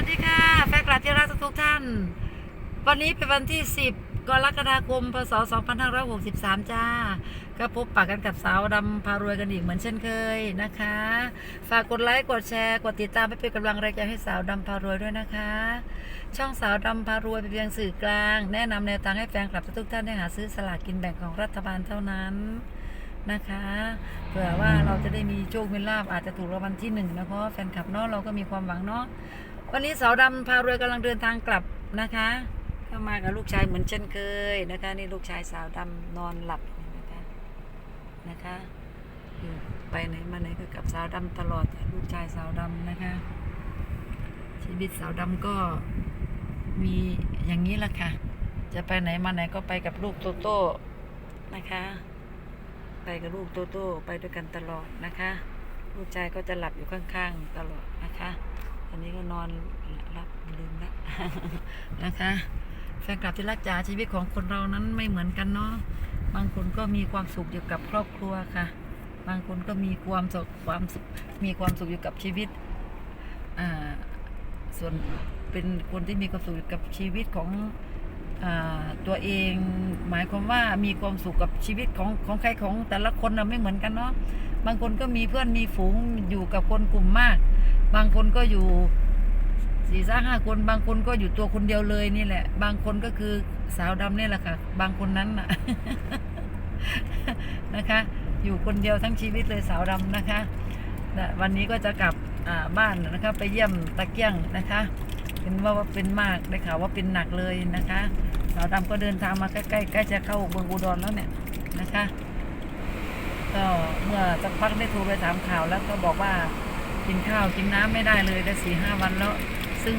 วัสดีค่ะ แฟนคลับที่รักทุกท่าน วันนี้เป็นวันที่ 10 กรกฎาคม พศ 2563 จ้า ก็พบปะกันกับสาวดำพารวยกันอีกเหมือนเช่นเคยนะคะ ฝากกดไลค์ กดแชร์ กดติดตามเพื่อเป็นกำลังแรงใจให้สาวดำพารวยด้วยนะคะ ช่องสาวดำพารวยเป็นเพียงสื่อกลาง แนะนำแนวทางให้แฟนคลับทุกท่านได้หาซื้อสลากกินแบ่งของรัฐบาลเท่านั้นนะคะเผื่อว่าเราจะได้มีโชคมีลาบอาจจะถูกรางวัลที่หนึ่งนะเพราะแฟนคลับเนาะเราก็มีความหวังเนาะ วันนี้สาวดำพารวยกำลังเดินทางกลับนะคะก็มากับลูกชายเหมือนเช่นเคยนะคะนี่ลูกชายสาวดำนอนหลับนะคะนะคะอยู่ไปไหนมาไหนก็กับสาวดำตลอดลูกชายสาวดำนะคะ ชีวิตสาวดำก็มีอย่างนี้แหละค่ะ จะไปไหนมาไหนก็ไปกับลูกโตโต้นะคะ ไปกับลูกโตโต้ไปด้วยกันตลอดนะคะ ลูกชายก็จะหลับอยู่ข้างๆตลอดนะคะ อันนี้ก็นอนหลับลืมละนะคะแฟนคลับที่รักจ๋าชีวิตของคนเรานั้นไม่เหมือนกันเนาะบางคนก็มีความสุขอยู่กับครอบครัวค่ะ บางคนก็มีความสุขความสุขมีความสุขอยู่กับชีวิตอ่าส่วนเป็นคนที่มีความสุขกับชีวิตของอ่าตัวเองหมายความว่ามีความสุขกับชีวิตของของใครของแต่ละคนเราไม่เหมือนกันเนาะ บางคนก็มีเพื่อนมีฝูงอยู่กับคนกลุ่มมาก บางคนก็อยู่สี่สห้าคน บางคนก็อยู่ตัวคนเดียวเลยนี่แหละ บางคนก็คือสาวดำนี่แหละค่ะ บางคนนั้นน่ะนะคะ อยู่คนเดียวทั้งชีวิตเลยสาวดำนะคะวันนี้ก็จะกลับบ้านนะคะไปเยี่ยมตะเกียงนะคะ เป็นว่าว่าเป็นมากได้ข่าวว่าเป็นหนักเลยนะคะ สาวดำก็เดินทางมาใกล้ๆใกล้จะเข้าเมืองอุดรแล้วเนี่ยนะคะ ก็เมื่อสักพักได้โทรไปถามข่าวแล้วก็บอกว่ากินข้าวกินน้ำไม่ได้เลยได้สี่ห้าวันแล้ว ซึ่ง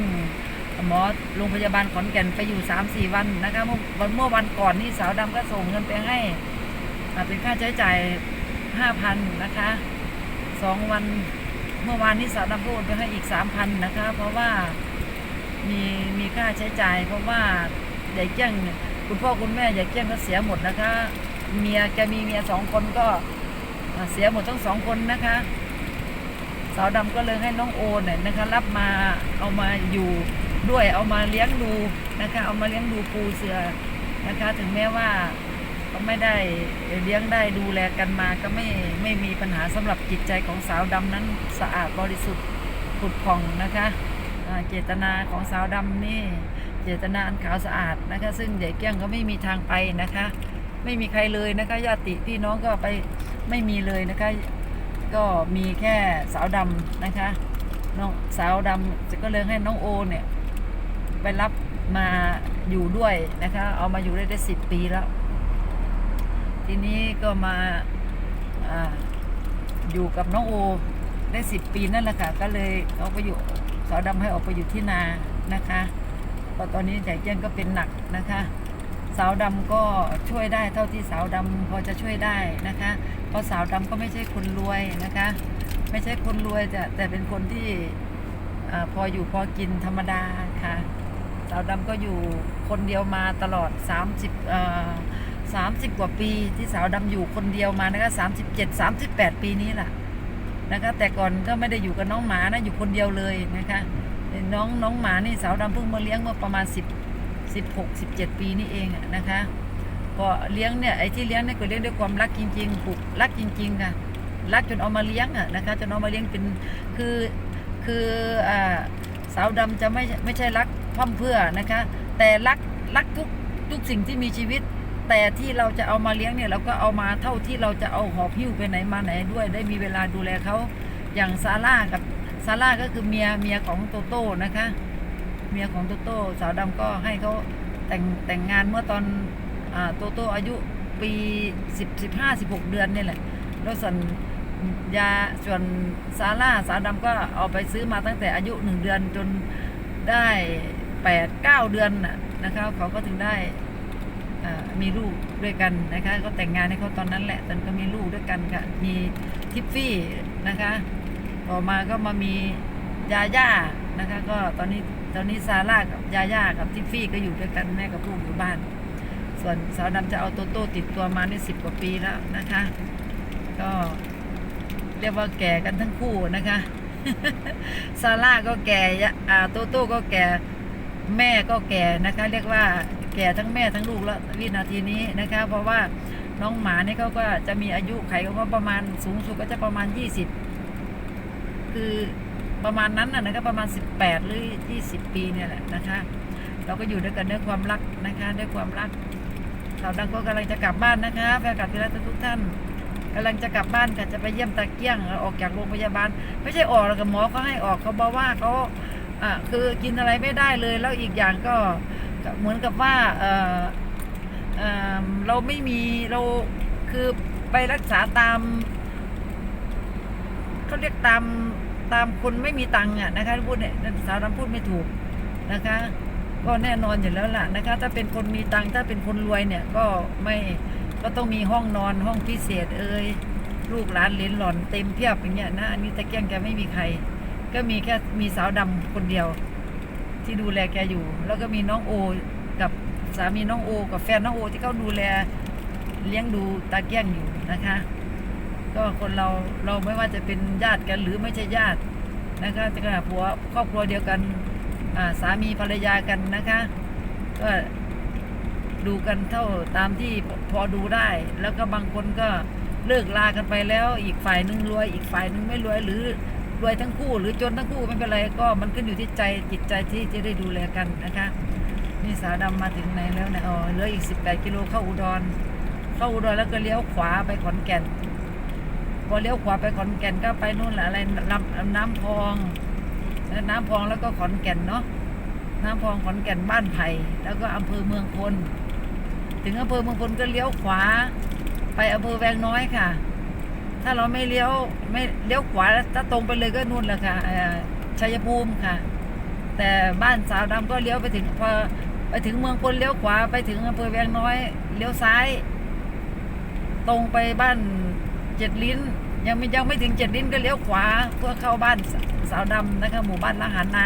หมอโรงพยาบาลขอนแก่นไปอยู่สามสี่วันนะคะเมื่อวันเมื่อวันก่อนนี่สาวดำก็ส่งเงินไปให้เป็นค่าใช้จ่ายห้าพันนะคะสองวันเมื่อวานนี้สาวดำก็โอนไปให้อีกสามพันนะคะ เพราะว่ามีมีค่าใช้จ่าย เพราะว่าใหญ่เกี้ยงคุณพ่อคุณแม่ใหญ่เกี้ยงก็เสียหมดนะคะ เมียแกมีเมียสองคนก็ เสียหมดทั้งสองคนนะคะสาวดำก็เลยให้น้องโอเนี่ยนะคะ รับมาเอามาอยู่ด้วยเอามาเลี้ยงดูนะคะ เอามาเลี้ยงดูปูเสือนะคะ ถึงแม้ว่าก็ไม่ได้เลี้ยงได้ดูแลกันมาก็ไม่ไม่มีปัญหาสำหรับจิตใจของสาวดำนั้นสะอาดบริสุทธิ์ผุดผ่องนะคะเจตนาของสาวดำนี่เจตนาอันขาวสะอาดนะคะ ซึ่งใหญ่เกี้ยงก็ไม่มีทางไปนะคะ ไม่มีใครเลยนะคะญาติพี่น้องก็ไป ไม่มีเลยนะคะ ก็มีแค่สาวดำนะคะ น้องสาวดำจะก็เลยให้น้องโอเนี่ย ไปรับมาอยู่ด้วยนะคะ เอามาอยู่ได้ได้สิบปีแล้ว ทีนี้ก็มาออยู่กับน้องโอได้สิบปีนั่นแหละค่ะ ก็เลยเอาไปอยู่สาวดำให้ออกไปอยู่ที่นานะคะเพราะตอนนี้ใหญ่เจี้ยนก็เป็นหนักนะคะ สาวดำก็ช่วยได้เท่าที่สาวดำพอจะช่วยได้นะคะ เพราะสาวดำก็ไม่ใช่คนรวยนะคะ ไม่ใช่คนรวยแต่แต่เป็นคนที่อพออยู่พอกินธรรมดาค่ะ สาวดำก็อยู่คนเดียวมาตลอด 30เอ่อ30 กว่าปีที่สาวดำอยู่คนเดียวมานะคะ37 38 ปีนี้แหละนะคะแต่ก่อนก็ไม่ได้อยู่กับน้องหมานะอยู่คนเดียวเลยนะคะน้องน้องหมานี่สาวดำเพิ่งมาเลี้ยงเมื่อประมาณ 10 16 17 ปีนี่เองนะคะ ก็เลี้ยงเนี่ยไอ้ที่เลี้ยงเนี่ยก็เลี้ยงด้วยความรักจริงๆผูกรักจริงๆค่ะรักจนเอามาเลี้ยงอะนะคะจนเอามาเลี้ยงเป็นคือคืออ่าสาวดำจะไม่ไม่ใช่รักพร่ำเพื่อนะคะ แต่รักรักทุกทุกสิ่งที่มีชีวิต แต่ที่เราจะเอามาเลี้ยงเนี่ยเราก็เอามาเท่าที่เราจะเอาหอบหิ้วไปไหนมาไหนด้วย ได้มีเวลาดูแลเขาอย่างซาร่ากับซาร่าก็คือเมียเมียของโตโต้นะคะ เมียของโตโต้สาวดำก็ให้เขาแต่งแต่งงานเมื่อตอนอโตโต้อายุปีสิบสิบห้าสิบหกเดือนนี่แหละ แล้วส่วนยาส่วนซาร่าสาวดำก็เอาไปซื้อมาตั้งแต่อายุหนึ่งเดือนจนได้แปดเก้าเดือนน่ะนะคะเขาก็ถึงได้มีลูกด้วยกันนะคะก็แต่งงานให้เขาตอนนั้นแหละตอนก็มีลูกด้วยกันค่ะมีทิฟฟี่นะคะ ต่อมาก็มามียาย่านะคะ ก็ตอนนี้ ตอนนี้ซาร่ากับยาย่ากับทิฟฟี่ก็อยู่ด้วยกันแม่กับลูกอยู่บ้าน ส่วนสาวดำจะเอาโตโต้ติดตัวมาในสิบกว่าปีแล้วนะคะ ก็เรียกว่าแก่กันทั้งคู่นะคะซาร่าก็แก่ยะอ่าโตโต้ก็แก่แม่ก็แก่นะคะ เรียกว่าแก่ทั้งแม่ทั้งลูกแล้ววินาทีนี้นะคะ เพราะว่าน้องหมานี่เขาก็จะมีอายุไขเขาก็ประมาณสูงสุดก็จะประมาณ 20 คือ ประมาณนั้นนะนะคะประมาณ 18 หรือ 20 ปีเนี่ยแหละนะคะ เราก็อยู่ด้วยกันด้วยความรักนะคะด้วยความรักสาดังก็กำลังจะกลับบ้านนะคะแฟนคลับที่รักทุกท่านกำลังจะกลับบ้านค่ะจะไปเยี่ยมตาเกี้ยงออกจากโรงพยาบาล ไม่ใช่ออกหรอกกับหมอเขาให้ออกเขาบอกว่าเขาอ่าคือกินอะไรไม่ได้เลย แล้วอีกอย่างก็ก็เหมือนกับว่าเออเออเราไม่มีเราคือไปรักษาตามเขาเรียกตาม ตามคนไม่มีตังค์อะนะคะพูดเนี่ยสาวดำพูดไม่ถูกนะคะ ก็แน่นอนอยู่แล้วล่ะนะคะ ถ้าเป็นคนมีตังค์ถ้าเป็นคนรวยเนี่ยก็ไม่ก็ต้องมีห้องนอนห้องพิเศษเอ่ยลูกหลานเลนหล่อนเต็มเพียบอย่างเงี้ยนะอันนี้ตะเกียงแกไม่มีใคร ก็มีแค่มีสาวดำคนเดียว ที่ดูแลแกอยู่ แล้วก็มีน้องโอกับสามีน้องโอ กับแฟนน้องโอที่เขาดูแลเลี้ยงดูตาเกี้ยงอยู่นะคะ ก็คนเราเราไม่ว่าจะเป็นญาติกันหรือไม่ใช่ญาตินะคะจะขนาดผัวครอบครัวเดียวกันสามีภรรยากันนะคะ ก็ดูกันเท่าตามที่พอดูได้ แล้วก็บางคนก็เลิกลากันไปแล้ว อีกฝ่ายนึงรวย อีกฝ่ายนึงไม่รวยหรือรวยทั้งคู่หรือจนทั้งคู่ไม่เป็นไรก็มันขึ้นอยู่ที่ใจจิตใจที่จะได้ดูแลกันนะคะนี่สาวดำมาถึงไหนแล้วเนี่ยอ๋อเหลืออีก 18 กิโลเข้าอุดร เข้าอุดรแล้วก็เลี้ยวขวาไปขอนแก่น พอเลี้ยวขวาไปขอนแก่นก็ไปนู่นแหละอะไรลำน้ำพองน้ำพองแล้วก็ขอนแก่นเนาะน้ำพองขอนแก่นบ้านไผ่แล้วก็อำเภอเมืองพลถึงอำเภอเมืองพลก็เลี้ยวขวา ไปอำเภอแวงน้อยค่ะ ถ้าเราไม่เลี้ยวไม่เลี้ยวขวาถ้าตรงไปเลยก็นู่นแหละค่ะชัยภูมิค่ะ แต่บ้านสาวดำก็เลี้ยวไปถึงพอไปถึงเมืองพลเลี้ยวขวาไปถึงอำเภอแวงน้อยเลี้ยวซ้าย ตรงไปบ้าน เจ็ดลิ้น ยังไม่ยังไม่ถึงเจ็ดลิ้นก็เลี้ยวขวา เพื่อเข้าบ้านสสาวดำนะคะหมู่บ้านละหานา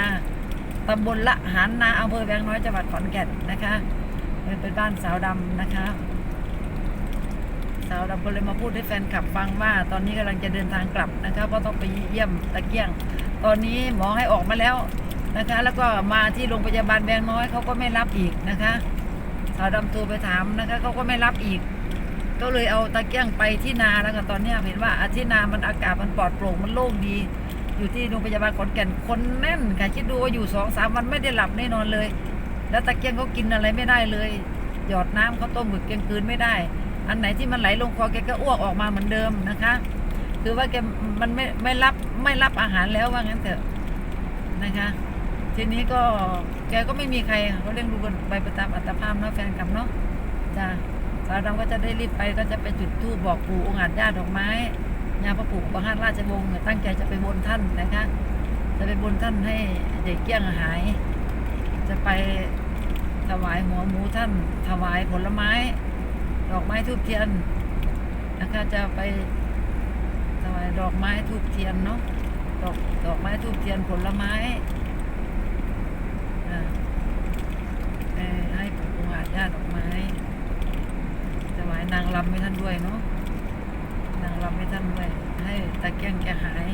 ตำบลละหานาอำเภอแวงน้อยจังหวัดขอนแก่นนะคะเป็นบ้านสาวดำนะคะ สาวดำก็เลยมาพูดให้แฟนคลับฟังว่า ตอนนี้กำลังจะเดินทางกลับนะคะเพราะต้องไปเยี่ยมตะเกียง ตอนนี้หมอให้ออกมาแล้วนะคะ แล้วก็มาที่โรงพยาบาลแวงน้อยเขาก็ไม่รับอีกนะคะสาวดำโทรไปถามนะคะเขาก็ไม่รับอีก ก็เลยเอาตะเกียงไปที่นาแล้วค่ะตอนเนี้ยเห็นว่าอาที่นามันอากาศมันปลอดโปร่งมันโล่งดี อยู่ที่โรงพยาบาลขอนแก่นคนแน่นค่ะคิดดูว่าอยู่สองสามวันไม่ได้หลับแน่นอนเลย แล้วตะเกียงเขากินอะไรไม่ได้เลย หยอดน้ำเขาต้มหมึกแกงคืนไม่ได้ อันไหนที่มันไหลลงคอแกก็อ้วกออกมาเหมือนเดิมนะคะ คือว่าแกมันไม่ไม่รับไม่รับอาหารแล้วว่างั้นเถอะนะคะ ทีนี้ก็แกก็ไม่มีใครเขาเลี้ยงดูกันไปประตามอัตภาพเนาะแฟนคลับเนาะจ้า สาวดำก็จะได้รีบไปก็จะไปจุดธูปบอกปู่องค์อาจญาติดอกไม้ญาพระปู่ประหารราชวงศ์เนี่ยตั้งใจจะไปบนท่านนะคะ จะไปบนท่านให้เด็กเกี้ยงหาย จะไปถวายหัวหมูท่าน ถวายผลไม้ ดอกไม้ทูบเทียนนะคะจะไปถวายดอกไม้ทูบเทียนเนาะดอกดอกไม้ทูบเทียนผลไม้อ่าให้ปู่องค์อาจญาติดอกไม้ นางรำให้ท่านด้วยเนาะนางรำให้ท่านด้วย ให้ตะเกียงแกหาย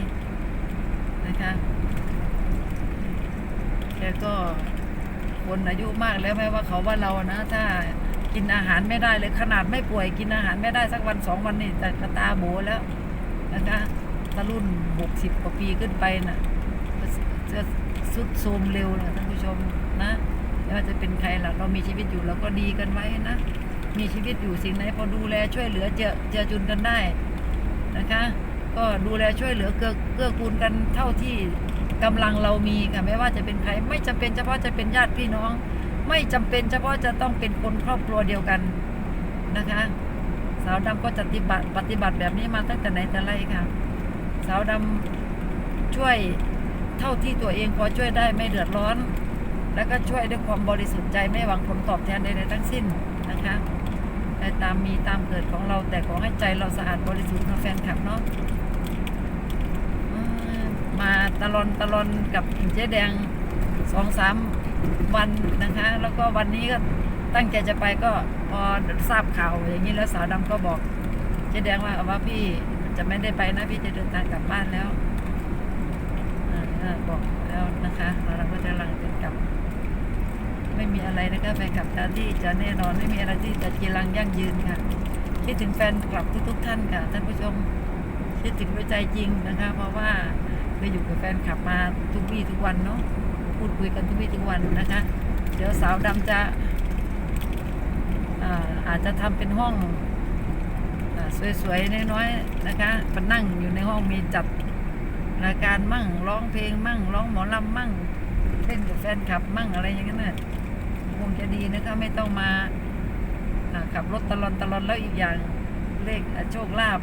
นะคะแกก็คนอายุมากแล้วแม้ว่าเขาว่าเรานะ ถ้ากินอาหารไม่ได้เลยขนาดไม่ป่วยกินอาหารไม่ได้สักวันสองวันนี่แต่ตาโบแล้วนะคะถ้ารุ่นหกสิบกว่าปีขึ้นไปน่ะจะจะสุดโทมเร็วนะท่านผู้ชมนะไม่ว่าจะเป็นใครล่ะเรามีชีวิตอยู่เราก็ดีกันไว้นะ มีชีวิตอยู่สิ่งไหนพอดูแลช่วยเหลือเจอเจอจุนกันได้นะคะ ก็ดูแลช่วยเหลือเกื้อเกื้อกูลกันเท่าที่กำลังเรามีค่ะไม่ว่าจะเป็นใครไม่จำเป็นเฉพาะจะเป็นญาติพี่น้อง ไม่จำเป็นเฉพาะจะต้องเป็นคนครอบครัวเดียวกันนะคะ สาวดำก็จะปฏิบัติปฏิบัติแบบนี้มาตั้งแต่ไหนแต่ไรค่ะ สาวดำช่วยเท่าที่ตัวเองพอช่วยได้ไม่เดือดร้อน แล้วก็ช่วยด้วยความบริสุทธิ์ใจไม่หวังผลตอบแทนใดๆทั้งสิ้นนะคะ แต่ตามมีตามเกิดของเรา แต่ขอให้ใจเราสะอาดบริสุทธิ์นะแฟนคลับเนาะมาตลอนตลอนกับเจ๊แดงสองสามวันนะคะ แล้วก็วันนี้ก็ตั้งใจจะไปก็พอทราบข่าวอย่างนี้แล้วสาวดำก็บอกเจ๊แดงว่าว่าพี่จะไม่ได้ไปนะพี่จะเดินทางกลับบ้านแล้วาบอกแล้วนะคะเราก็จะกำลังจะกลับ ไม่มีอะไรนะคะแฟนคลับจะที่จะแน่นอนไม่มีอะไรที่จะจีรังยั่งยืนค่ะคิดถึงแฟนคลับทุก ๆ ท่านค่ะท่านผู้ชมคิดถึงด้วยใจจริงนะคะ เพราะว่าได้อยู่กับแฟนคลับมาทุกวี่ทุกวันเนาะพูดคุยกันทุกวี่ทุกวันนะคะ เดี๋ยวสาวดำจะอาอาจจะทำเป็นห้องอสวยๆน้อยๆนะคะมานั่งอยู่ในห้องมีจัดรายการมั่งร้องเพลงมั่งร้องหมอลำมั่งเล่นกับแฟนคลับมั่งอะไรอย่างนั้นนะ งจะดีนะคะไม่ต้องมาขับรถตลอนตลอนแล้วอีกอย่างเลขโชคลาภ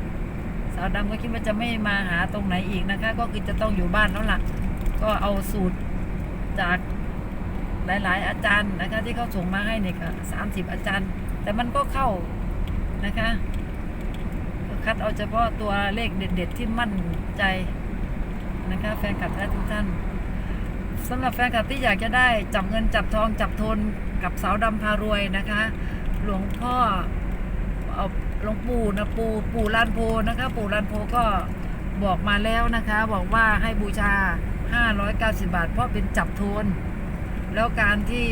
สาวดำก็คิดว่าจะไม่มาหาตรงไหนอีกนะคะ ก็คือจะต้องอยู่บ้านแล้วล่ะ ก็เอาสูตรจากหลาย ๆ อาจารย์นะคะ ที่เขาส่งมาให้เนี่ยก็สามสิบอาจารย์ แต่มันก็เข้านะคะคัดเอาเฉพาะตัวเลขเด็ด ๆ ที่มั่นใจนะคะ แฟนคลับและทุกท่าน สำหรับแฟนคลับที่อยากจะได้จับเงินจับทองจับทนกับสาวดำพารวยนะคะ หลวงพ่อเอาหลวงปู่นะปู่ปู่ลานโพนะคะ ปู่ลานโพก็บอกมาแล้วนะคะ บอกว่าให้บูชา 590 บาท เพราะเป็นจับทน แล้วการที่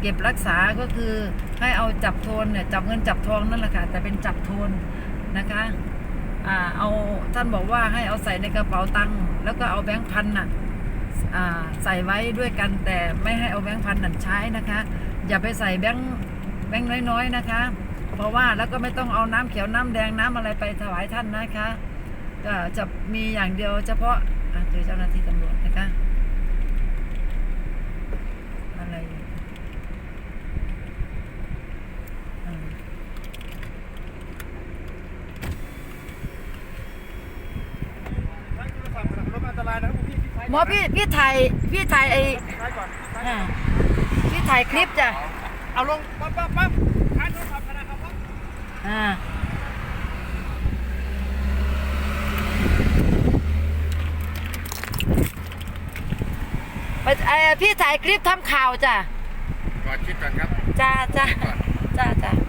เก็บรักษาก็คือให้เอาจับโทนเนี่ยจับเงินจับทองนั่นแหละค่ะแต่เป็นจับโทนนะคะอ่าเอาท่านบอกว่าให้เอาใส่ในกระเป๋าตังค์แล้วก็เอาแบงค์พันน่ะ ใส่ไว้ด้วยกันแต่ไม่ให้เอาแบงค์พันนั่นใช้นะคะ อย่าไปใส่แบงค์แบงค์น้อยๆนะคะ เพราะว่าแล้วก็ไม่ต้องเอาน้ำเขียวน้ำแดงน้ำอะไรไปถวายท่านนะคะก็จะมีอย่างเดียวเฉพาะอะเจอเจ้าหน้าที่ตำรวจนะคะอะไรอ่า ใช้โทรศัพท์ขณะขับรถอันตรายนะครับคุณพี่พี่ใช้ หมอพี่พี่ถ่ายพี่ถ่ายไอ้ใช้ก่อนพี่ใช้อ่าพี่ถ่ายคลิปจ้ะเอาลงปั๊บปั๊บปั๊บใช้โทรศัพท์ขณะขับรถอ่าไปไอ้พี่ถ่ายคลิปทำข่าวจ้ะ ก่อนคิดก่อนครับ จ้าจ้าก่อนจ้าจ้า